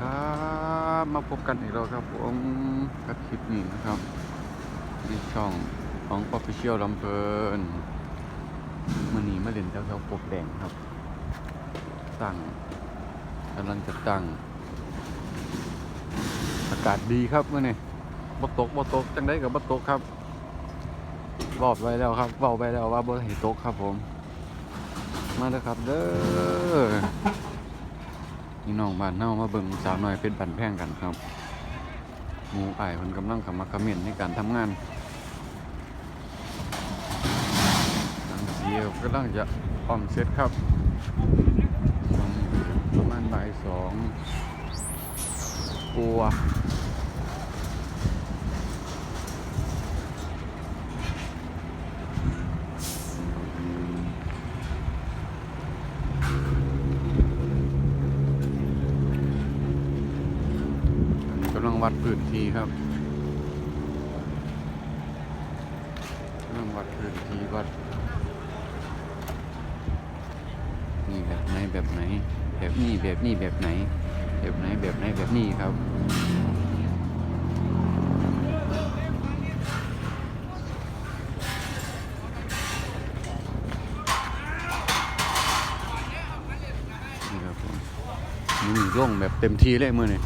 ครับมาพบกันอีกแล้วครับผมกับคลิปนี้นะครับที่ช่องของ Official ลำเพลินมันนี้มาเล่นแถวๆปกแดงครับตั้งกำลังจะตั้ง อากาศดีครับเมื่อนี้บ่ตกบ่ตกจังได้กับบ่ตกครับบอกไว้แล้วครับบอกไว้แล้วว่าบ่ให้ตกครับผม มาเด้อครับเด้อ พี่น้องบ้านเน่ามาเบิ่งสาวน้อยเพชรบันแพงกันครับหมูอ้ายมันกำลังขมาคอมเมนในการทำงานทางเสียกำลังจะพร้อมเสร็จครับประมาณบ่ายสองกลัวอันนี้กำลัง วัดพื้นที่ครับกำลังวัดพื้นที่วัด นี่แบบไหนแบบไหน แบบนี้แบบนี้แบบไหน แบบไหนแบบไหนแบบนี้ครับนี่ครับผมนี่ล่งแบบเต็มที่เลยมือนี่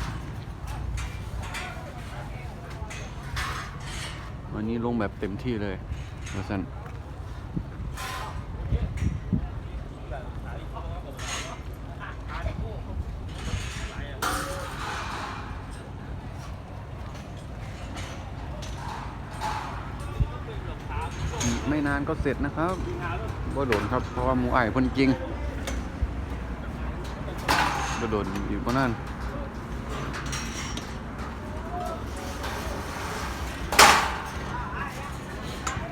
วันนี้ลงแบบเต็มที่เลยเพราะฉันไม่นานก็เสร็จนะครับบ่โดนครับ เพราะว่าหมูไอ้ายเพ่นจริงก็โดนอยู่ก็นั่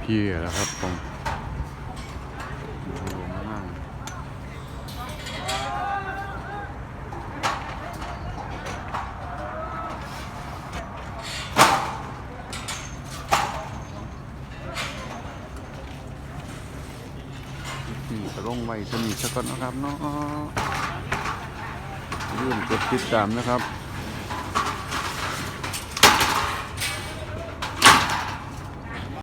พี่แล้วครับผมนั่งนี่ก็ลงไว้สนิทสักก่อนนะครับเนาะอย่าลืมกดติดตามนะครับ